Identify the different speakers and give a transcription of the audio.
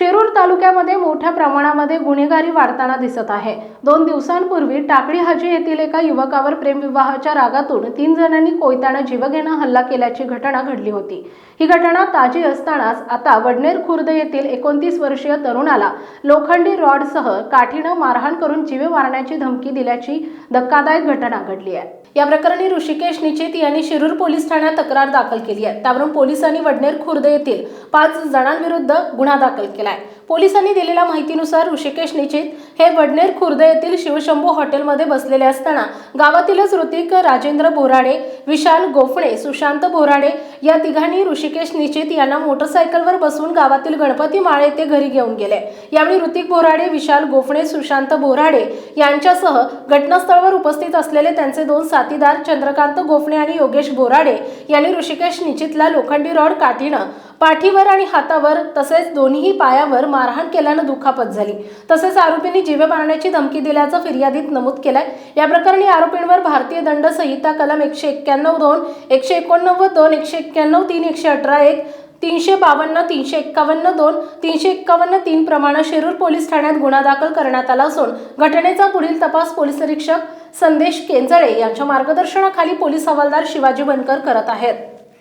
Speaker 1: शिरूर तालुक्यामध्ये मोठ्या प्रमाणामध्ये गुन्हेगारी वाढताना दिसत आहे. दोन दिवसांपूर्वी टाकळी हाजी येथील एका युवकावर प्रेमविवाहाच्या रागातून तीन जणांनी कोयताना जीवघेणा हल्ला केल्याची घटना घडली होती. ही घटना ताजी असतानाच आता वडनेर खुर्द येथील एकोणतीस वर्षीय तरुणाला लोखंडी रॉडसह काठीनं मारहाण करून जीवे मारण्याची धमकी दिल्याची धक्कादायक घटना घडली आहे. या प्रकरणी ऋषिकेश निचित यांनी शिरूर पोलीस ठाण्यात तक्रार दाखल केली आहे. त्यावरून पोलिसांनी वडनेर खुर्द येथील पाच जणांविरुद्ध गुन्हा दाखल केला आहे पोलिसांनी दिलेल्या माहितीनुसार ऋषिकेश निचित हे वडनेर खुर्द येथील शिवशंभू हॉटेलमध्ये बसलेले असताना गावातीलच ऋतिक राजेंद्र बोराडे विशाल गोफणे सुशांत बोराडे या तिघांनी ऋषिकेश निचित यांना मोटरसायकलवर बसवून गावातील गणपती माळे ते घरी घेऊन गेले. यावेळी ऋतिक बोराडे विशाल गोफणे सुशांत बोराडे यांच्यासह घटनास्थळावर उपस्थित असलेले त्यांचे दोन साथीदार चंद्रकांत गोफणे आणि योगेश बोराडे यांनी ऋषिकेश निचितला लोखंडी रॉड काठीनं पाठीवर आणि हातावर तसेच दोन्ही पायावर मारहाण केल्यानं दुखापत झाली. तसेच आरोपींनी जीवे मारण्याची धमकी दिल्याचं फिर्यादीत नमूद केलंय. या प्रकरणी आरोपींवर भारतीय दंड संहिता कलम एकशे एक्क्याण्णव दोन एकशे एकोणनव्वद दोन एकशे एक्क्याण्णव तीन एकशे अठरा एक तीनशे बावन्न तीनशे एक्कावन्न दोन तीनशे एक्कावन्न तीन प्रमाणे शिरूर पोलीस ठाण्यात गुन्हा दाखल करण्यात आला असून घटनेचा पुढील तपास पोलीस निरीक्षक संदेश केंजळे यांच्या मार्गदर्शनाखाली पोलीस हवालदार शिवाजी बनकर करत आहेत.